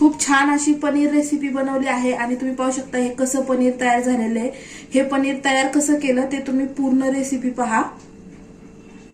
खूप छान अशी पनीर रेसिपी बनवली आहे आणि तुम्ही पाहू शकता हे कसं पनीर तयार झालेलं आहे. हे पनीर तयार कसं केलं ते तुम्ही पूर्ण रेसिपी पहा.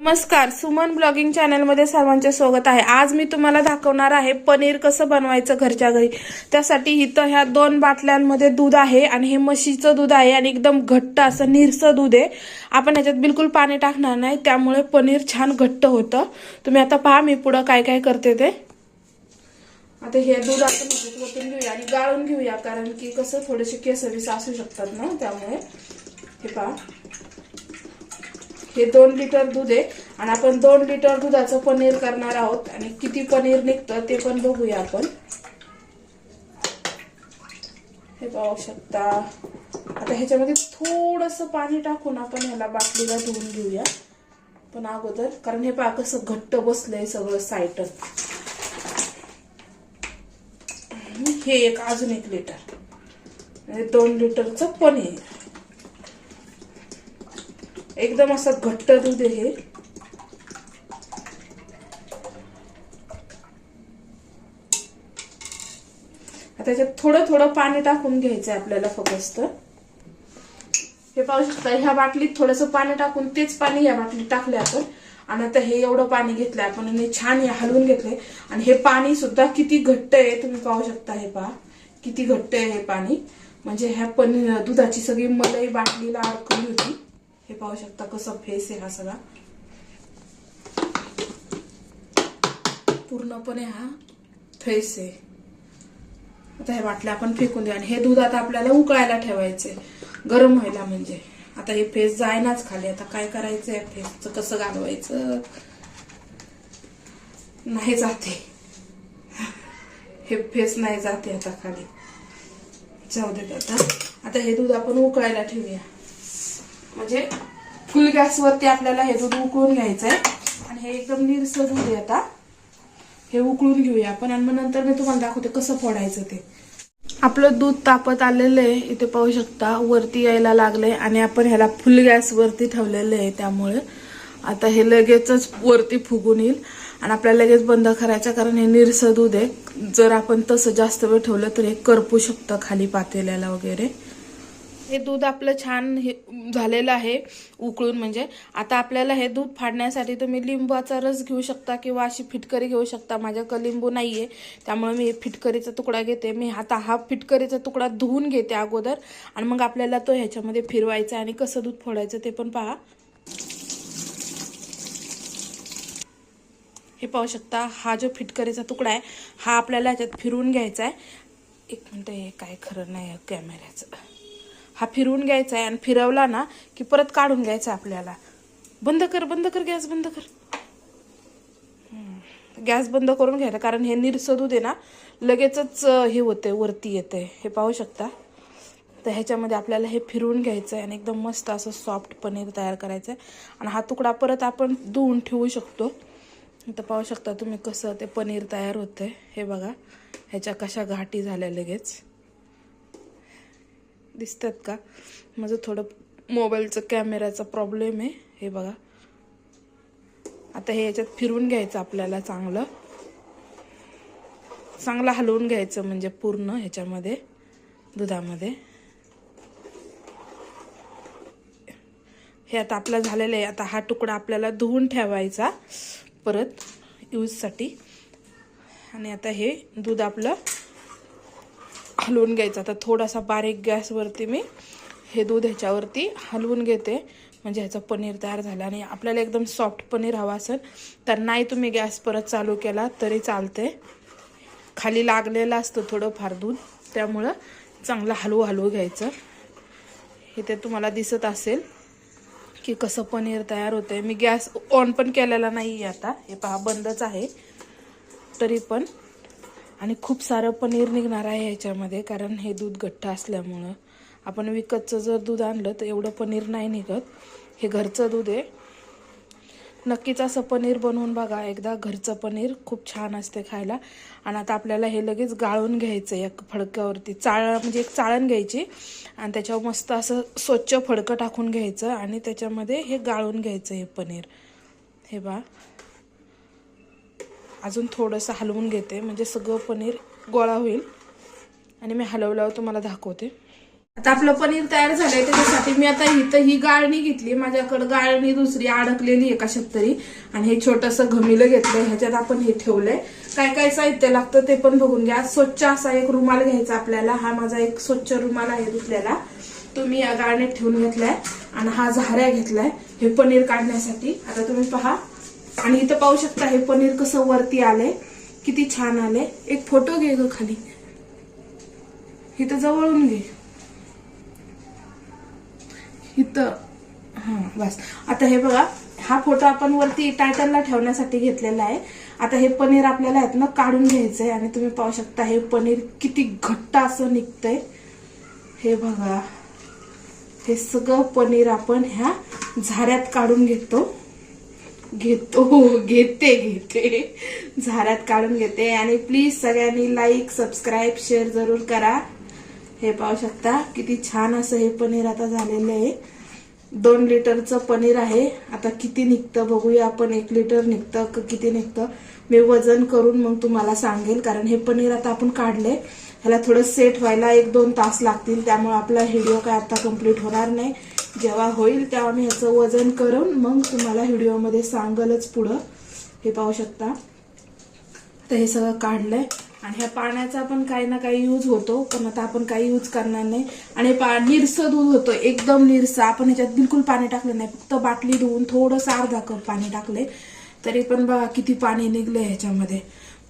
नमस्कार सुमन ब्लॉगिंग चॅनलमध्ये सर्वांचे स्वागत आहे. आज मी तुम्हाला दाखवणार आहे पनीर कसं बनवायचं घरच्या घरी. त्यासाठी इथं ह्या दोन बाटल्यांमध्ये दूध आहे आणि हे म्हशीचं दूध आहे आणि एकदम घट्ट असं निरसं दूध आहे. आपण ह्याच्यात बिलकुल पाणी टाकणार नाही त्यामुळे पनीर छान घट्ट होतं. तुम्ही आता पहा मी पुढं काय काय करते ते. आता हे दूध आपण ओतून घेऊया आणि गाळून घेऊया कारण की कसं थोडेसे केसरीस असू शकतात ना त्यामुळे. हे पहा. हे दोन लिटर दूध आहे आणि आपण दोन लिटर दुधाचं पनीर करणार आहोत आणि किती पनीर निघतं ते पण बघूया आपण. हे पाहू शकता. आता ह्याच्यामध्ये थोडस पाणी टाकून आपण ह्याला बाटलीला धुवून घेऊया. पण अगोदर कारण हे पहा कसं घट्ट बसलंय सगळं साईटच. हे एक अजून एक लिटर. दोन लिटरचं पनीर. एकदम असं घट्ट दूध आहे हे. त्याच्यात थोडं थोडं पाणी टाकून घ्यायचंय आपल्याला फक्त. हे पाहू शकता ह्या बाटलीत थोडस पाणी टाकून तेच पाणी या बाटलीत टाकले आपण. आणि आता हे एवढं पाणी घेतलंय आपण आणि छान हलवून घेतलंय. आणि हे पाणी सुद्धा किती घट्ट आहे तुम्ही पाहू शकता हे पहा. किती घट्ट आहे हे पाणी. म्हणजे ह्या पनीर दुधाची सगळी मलई बाटलीला अडकली होती. हे पाहू शकता कसं फेस आहे हा सगळा. पूर्णपणे हा फेस आहे. आता हे बाटल्या आपण फेकून द्या. आणि हे दूध आता आपल्याला उकळायला ठेवायचंय. गरम व्हायला म्हणजे. आता हे फेस जायनाच खाली. आता काय करायचं या फेसचं कसं घालवायचं? नाही जाते. हे फेस नाही जाते आता खाली. जाऊ देत आता आता हे दूध आपण उकळायला ठेवूया. म्हणजे फुल गॅसवरती आपल्याला हे दूध उकळून घ्यायचं आहे आणि हे एकदम निरसं दूध आहे आता. हे उकळून घेऊया आपण. आणि मग नंतर मी तुम्हाला दाखवते कसं फोडायचं ते. आपलं दूध तापत आलेलं आहे इथे पाहू शकता वरती यायला लागलंय आणि आपण ह्याला फुल गॅस वरती ठेवलेलं आहे त्यामुळे. आता हे लगेचच वरती फुगून येईल आणि आपल्याला लगेच बंद करायचं कारण हे निरसं दूध आहे. जर आपण तसं जास्त वेळ ठेवलं तर हे करपू शकतं खाली पातेल्याला वगैरे. हे दूध आपलं छान हे झालेलं आहे उकळून म्हणजे. आता आपल्याला हे दूध फाडण्यासाठी तुम्ही लिंबाचा रस घेऊ शकता किंवा अशी फिटकरी घेऊ शकता. माझ्याकडे लिंबू नाहीये त्यामुळे मी फिटकरीचा तुकडा घेते. मी आता हा फिटकरीचा तुकडा धुवून घेते अगोदर आणि मग आपल्याला तो ह्याच्यामध्ये फिरवायचा आणि कसं दूध फोडायचं ते पण पहा. हे पाहू शकता हा जो फिटकरीचा तुकडा आहे हा आपल्याला ह्याच्यात फिरवून घ्यायचा आहे. एक मिनटं हे काय खरं नाही कॅमेऱ्याचं. हा फिरवून घ्यायचा आहे आणि फिरवला ना की परत काढून घ्यायचा आपल्याला. बंद कर बंद कर गॅस बंद कर. गॅस बंद करून घ्यायला कारण हे निरसं दूध आहे ना लगेचच हे होते वरती येते हे पाहू शकता? तर ह्याच्यामध्ये आपल्याला हे फिरवून घ्यायचं आहे आणि एकदम मस्त असं सॉफ्ट पनीर तयार करायचं आहे आणि हा तुकडा परत आपण धुवून ठेवू शकतो. तर पाहू शकता तुम्ही कसं ते पनीर तयार होतं हे बघा ह्याच्या कशा घाटी झाल्या लगेच. दिसतात का? माझं थोडं मोबाईलचं कॅमेराचा प्रॉब्लेम आहे. हे बघा. आता हे याच्यात फिरवून घ्यायचं आपल्याला चांगलं. चांगलं हलवून घ्यायचं म्हणजे पूर्ण ह्याच्यामध्ये दुधामध्ये. हे आता आपलं झालेलं आहे. आता हा तुकडा आपल्याला धुवून ठेवायचा परत यूजसाठी आणि आता हे दूध आपलं हलवून घ्यायचं. आता थोडासा बारीक गॅसवरती मी हे दूध ह्याच्यावरती हलवून घेते. म्हणजे ह्याचं पनीर तयार झालं आणि आपल्याला एकदम सॉफ्ट पनीर हवा असेल तर नाही तुम्ही गॅस परत चालू केला तरी चालते. खाली लागलेलं असतं थोडंफार दूध त्यामुळं चांगलं हलवू हलवू घ्यायचं. हे ते तुम्हाला दिसत असेल की कसं पनीर तयार होते मी गॅस ऑन पण केलेला नाही आहे आता. हे पहा बंदच आहे. तरी पण आणि खूप सारं पनीर निघणार आहे ह्याच्यामध्ये कारण हे दूध घट्ट असल्यामुळं. आपण विकतचं जर दूध आणलं तर एवढं पनीर नाही निघत. हे घरचं दूध आहे. नक्कीच असं पनीर बनवून बघा. एकदा घरचं पनीर खूप छान असते खायला. आणि आता आपल्याला हे लगेच गाळून घ्यायचं आहे एक फडक्यावरती. चाळ म्हणजे एक चाळण घ्यायची. आणि त्याच्यावर मस्त असं स्वच्छ फडकं टाकून घ्यायचं. आणि त्याच्यामध्ये हे गाळून घ्यायचं हे पनीर. हे बा अजून थोडंसं हलवून घेते. म्हणजे सगळं पनीर गोळा होईल. आणि मी हलवल्यावर तुम्हाला दाखवते. आता आपलं पनीर तयार झालंय. त्याच्यासाठी मी आता इथं ही गाळणी घेतली. माझ्याकडं गाळणी दुसरी अडकलेली आहे कशात तरी आणि हे छोटस घमिलं घेतलंय. ह्याच्यात आपण हे ठेवलंय. काय काय साहित्य लागतं ते पण बघून घ्या. स्वच्छ असा एक रुमाल घ्यायचा आपल्याला. हा माझा एक स्वच्छ रुमाल आहे धुतलेला तुम्ही या गाळणीत ठेवून घेतलाय. आणि हा झाऱ्या घेतलाय. हे पनीर काढण्यासाठी. आता तुम्ही पहा. आणि इथं पाहू शकता हे पनीर कसं वरती आलंय किती छान आले एक फोटो घे ग खाली. इथं जवळून घे. इथं हा बस. आता हे बघा हा फोटो आपण वरती टायटलला ठेवण्यासाठी घेतलेला आहे. आता हे पनीर आपल्याला यातनं काढून घ्यायचंय आणि तुम्ही पाहू शकता हे पनीर किती घट्ट असं निघतंय. हे बघा. हे सगळं पनीर आपण ह्या झाऱ्यात काढून घेतो. घेतो घेते घेते. झाऱ्यात काढून घेते. आणि प्लीज सगळ्यांनी लाईक सबस्क्राईब शेअर जरूर करा. हे पाहू शकता किती छान असं हे पनीर आता झालेलं आहे. दोन लिटरचं पनीर आहे. आता किती निघतं बघूया आपण. एक लिटर निघतं क किती निघतं? मी वजन करून मग तुम्हाला सांगेल. कारण हे पनीर आता आपण काढले ह्याला थोडं सेट व्हायला एक दोन तास लागतील. त्यामुळे आपला व्हिडिओ काय आता कंप्लीट होणार नाही. जेव्हा होईल तेव्हा मी ह्याचं वजन करून मग तुम्हाला व्हिडिओमध्ये सांगलच पुढं. हे पाहू शकता. तर हे सगळं काढलंय. आणि ह्या पाण्याचा पण काही ना काही यूज होतो पण आता आपण काही यूज करणार नाही. आणि पा निरसं दूध होतं एकदम निरसं. आपण ह्याच्यात बिलकुल पाणी टाकलं नाही. फक्त बाटली धुवून थोडंसं अर्धा कप पाणी टाकले तरी पण बघा किती पाणी निघलं ह्याच्यामध्ये.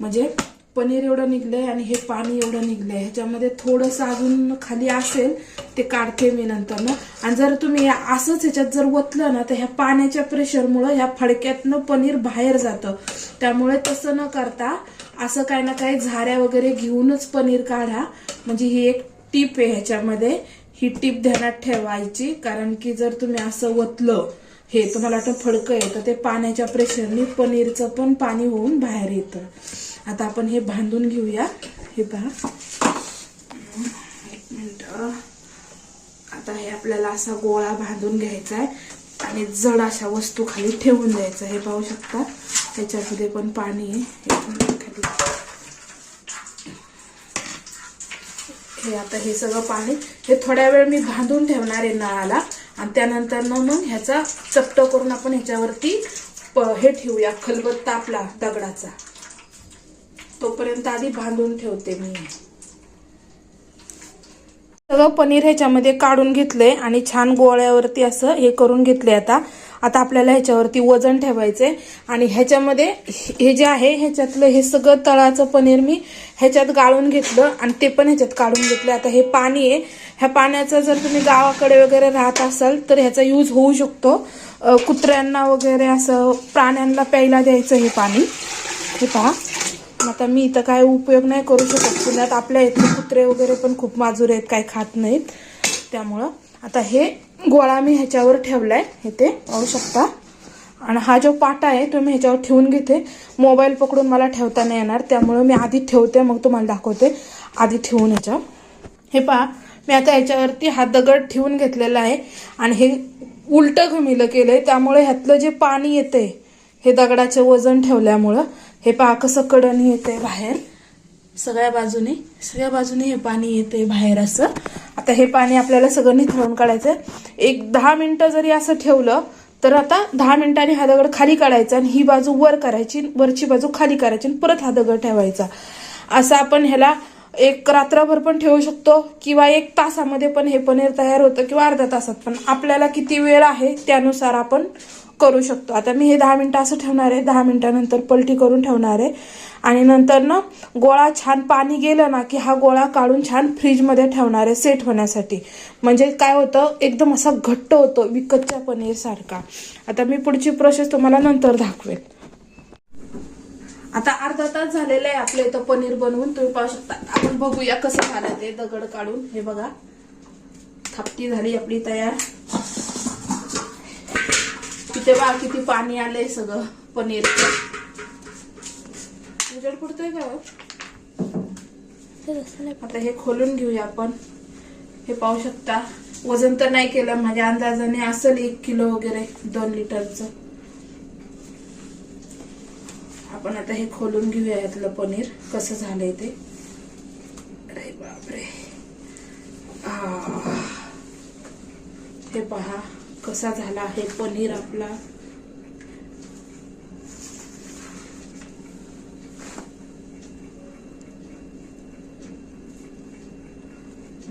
म्हणजे पनीर एवढं निघलंय आणि हे पाणी एवढं निघलंय. ह्याच्यामध्ये थोडंसं अजून खाली असेल ते काढते मी नंतर ना आणि जर तुम्ही या- असंच ह्याच्यात जर ओतलं ना तर ह्या पाण्याच्या प्रेशरमुळं ह्या फडक्यातनं पनीर बाहेर जातं. त्यामुळे तसं न करता असं काही ना काही झाऱ्या वगैरे घेऊनच पनीर काढा. म्हणजे ही एक टीप आहे ह्याच्यामध्ये. ही टीप ध्यानात ठेवायची कारण की जर तुम्ही असं ओतलं हे तुम्हाला वाटतं फडकं आहे तर ते पाण्याच्या प्रेशरने पनीरचं पण पाणी होऊन बाहेर येतं. आता आपण हे बांधून घेऊया. हे पहा. एक मिनिट आता हे आपल्याला असा गोळा बांधून घ्यायचा आहे आणि जड अशा वस्तू खाली ठेवून द्यायचं हे पाहू शकता. त्याच्यामध्ये पण पाणी आहे. खाली. हे आता हे सगळं पाणी हे थोड्या वेळ मी बांधून ठेवणार आहे नळाला. आणि त्यानंतर मग ह्याचा चपट करून आपण ह्याच्यावरती हे ठेवूया खलबत्ता आपला दगडाचा. तोपर्यंत आधी बांधून ठेवते मी. सगळं पनीर ह्याच्यामध्ये काढून घेतलंय आणि छान गोळ्यावरती असं हे करून घेतलंय आता. आता आपल्याला ह्याच्यावरती वजन ठेवायचंय. आणि ह्याच्यामध्ये हे जे आहे ह्याच्यातलं हे सगळं तळाचं पनीर मी ह्याच्यात गाळून घेतलं आणि ते पण ह्याच्यात काढून घेतलं. आता हे पाणी आहे. ह्या पाण्याचा जर तुम्ही गावाकडे वगैरे राहत असाल तर ह्याचा यूज होऊ शकतो. कुत्र्यांना वगैरे असं प्राण्यांना प्यायला द्यायचं हे पाणी. हे पहा. आता मी इथं काय उपयोग नाही करू शकत. पुण्यात आपल्या इथले कुत्रे वगैरे पण खूप माजूर आहेत काय खात नाहीत. त्यामुळं आता हे गोळा मी ह्याच्यावर ठेवलाय. इथे पाहू शकता. आणि हा जो पाटा आहे तो मी ह्याच्यावर ठेवून घेते. मोबाईल पकडून मला ठेवता नाही येणार. त्यामुळं मी आधी ठेवते मग तुम्हाला दाखवते. आधी ठेवून ह्याच्यावर. हे पहा मी आता ह्याच्यावरती हा दगड ठेवून घेतलेला आहे. आणि हे उलट घमिलं केलंय. त्यामुळे ह्यातलं जे पाणी येते हे दगडाचे वजन ठेवल्यामुळं हे पहा कसं कडणी येते बाहेर. सगळ्या बाजूने सगळ्या बाजूने हे पाणी येते बाहेर असं. आता हे पाणी आपल्याला सगळं निथळून काढायचं एक दहा मिनिटं जरी असं ठेवलं तर आता दहा मिनिटांनी हा दगड खाली काढायचा आणि ही बाजू वर करायची वरची बाजू खाली करायची आणि परत हा दगड ठेवायचा. असं आपण ह्याला एक रात्रभर पण ठेवू शकतो किंवा एक तासामध्ये पण हे पनीर तयार होतं किंवा अर्ध्या तासात. पण आपल्याला किती वेळ आहे त्यानुसार आपण करू शकतो. आता मी हे दहा मिनटं असं ठेवणार आहे. दहा मिनटानंतर पलटी करून ठेवणार आहे. आणि नंतर ना गोळा छान पाणी गेलं ना की हा गोळा काढून छान फ्रीजमध्ये ठेवणार आहे सेट होण्यासाठी. म्हणजे काय होतं एकदम असा घट्ट होतो विकतच्या पनीरसारखा. आता मी पुढची प्रोसेस तुम्हाला नंतर दाखवेल आता अर्धा तास झालेला आहे आपल्या इथं पनीर बनवून. तुम्ही पाहू शकता. आपण बघूया कसं झालं ते दगड काढून. हे बघा. थापटी झाली आपली तयार. तिथे बा किती पाणी आलंय सगळं पनीर. उजेड पडतोय का हो? आता हे खोलून घेऊया आपण. हे पाहू शकता. वजन तर नाही केलं माझ्या अंदाजाने असेल एक किलो वगैरे दोन लिटरचं. आपण आता हे खोलून घेऊया यातलं पनीर. कसं झालंय ते? बापरे. आह. हे पहा. कसा झाला आहे पनीर आपला?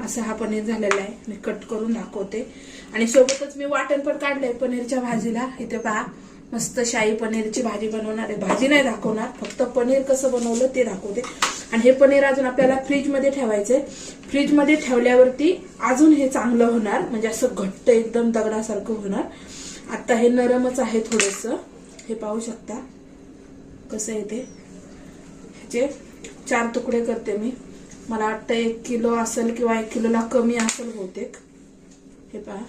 असा हा पनीर झालेला आहे. मी कट करून दाखवते. आणि सोबतच मी वाटण पण काढलंय पनीरच्या भाजीला. इथे पहा मस्त शाही पनीरची भाजी बनवणार आहे. भाजी नाही दाखवणार फक्त पनीर कसं बनवलं ते दाखवते. आणि हे पनीर अजून आपल्याला फ्रीजमध्ये ठेवायचंय फ्रीजमध्ये ठेवल्यावरती अजून हे चांगलं होणार. म्हणजे असं घट्ट एकदम दगडासारखं होणार. आता हे नरमच आहे थोडस. हे पाहू शकता. कसं आहे ते. ह्याचे चार तुकडे करते मी. मला वाटतं एक किलो असेल किंवा एक किलोला कमी असेल बहुतेक. हे पहा.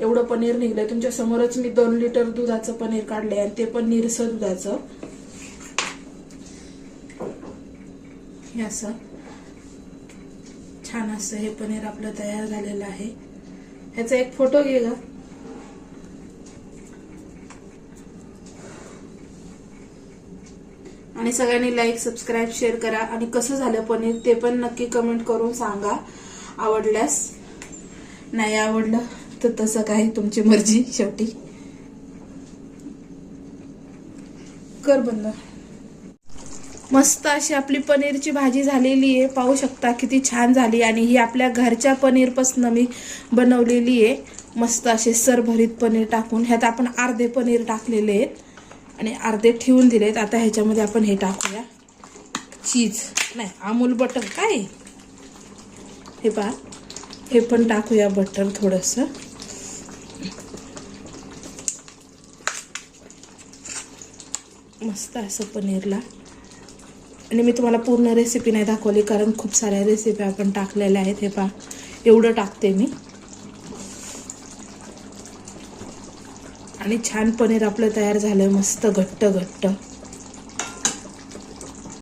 एवढं पनीर निघलंय. तुमच्या समोरच मी दोन लिटर दुधाचं पनीर काढलंय आणि ते पण निरसं दुधाचं. हे असं. छान असं हे पनीर आपलं तयार झालेलं आहे. ह्याचा एक फोटो घे ग. आणि सगळ्यांनी लाईक सबस्क्राईब शेअर करा. आणि कसं झालं पनीर ते पण नक्की कमेंट करून सांगा. आवडल्यास. नाही आवडलं तर तसं काय तुमची मर्जी शेवटी. कर बंद. मस्त अशी आपली पनीरची भाजी झालेली आहे. पाहू शकता किती छान झाली आणि ही आपल्या घरच्या पनीरपासून मी बनवलेली आहे. मस्त असे सरभरीत पनीर टाकून. ह्यात आपण अर्धे पनीर टाकलेले आहेत आणि अर्धे ठेवून दिलेत. आता ह्याच्यामध्ये आपण हे टाकूया. चीज. नाही अमूल बटर काय? हे पहा. हे पण टाकूया बटर थोडंसं. मस्त असं पनीरला. आणि मी तुम्हाला पूर्ण रेसिपी नाही दाखवली कारण खूप साऱ्या रेसिपी आपण टाकलेल्या आहेत. हे पा एवढं टाकते मी. आणि छान पनीर आपलं तयार झालं मस्त घट्ट घट्ट